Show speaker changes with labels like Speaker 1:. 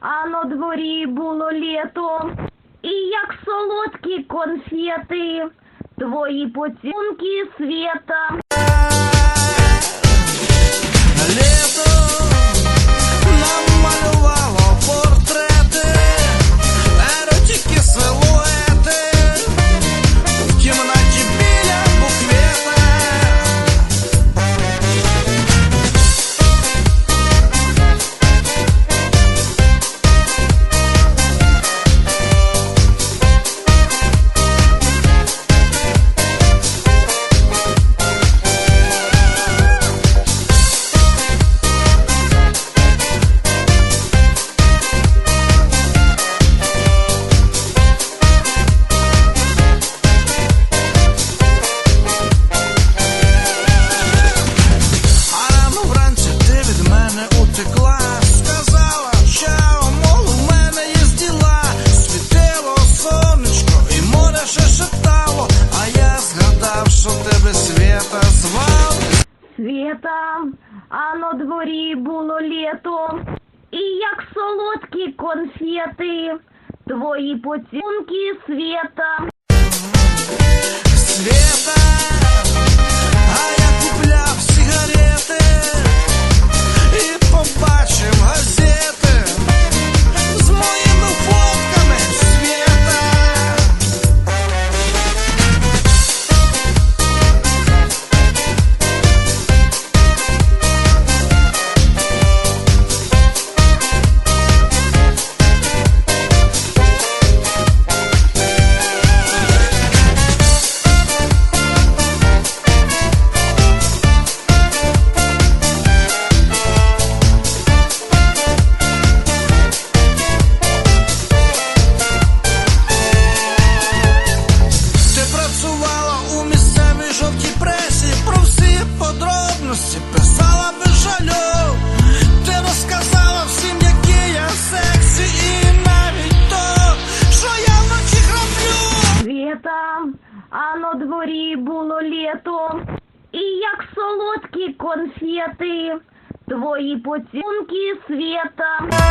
Speaker 1: А на дворі було літо, і як солодкі конфети, твої поцілунки світа. Світа, а на дворі було літо, і як солодкі конфети, твої поцілунки світа.
Speaker 2: Света,
Speaker 1: а на дворі було літо, і як солодкі конфети, твої поцілунки світа.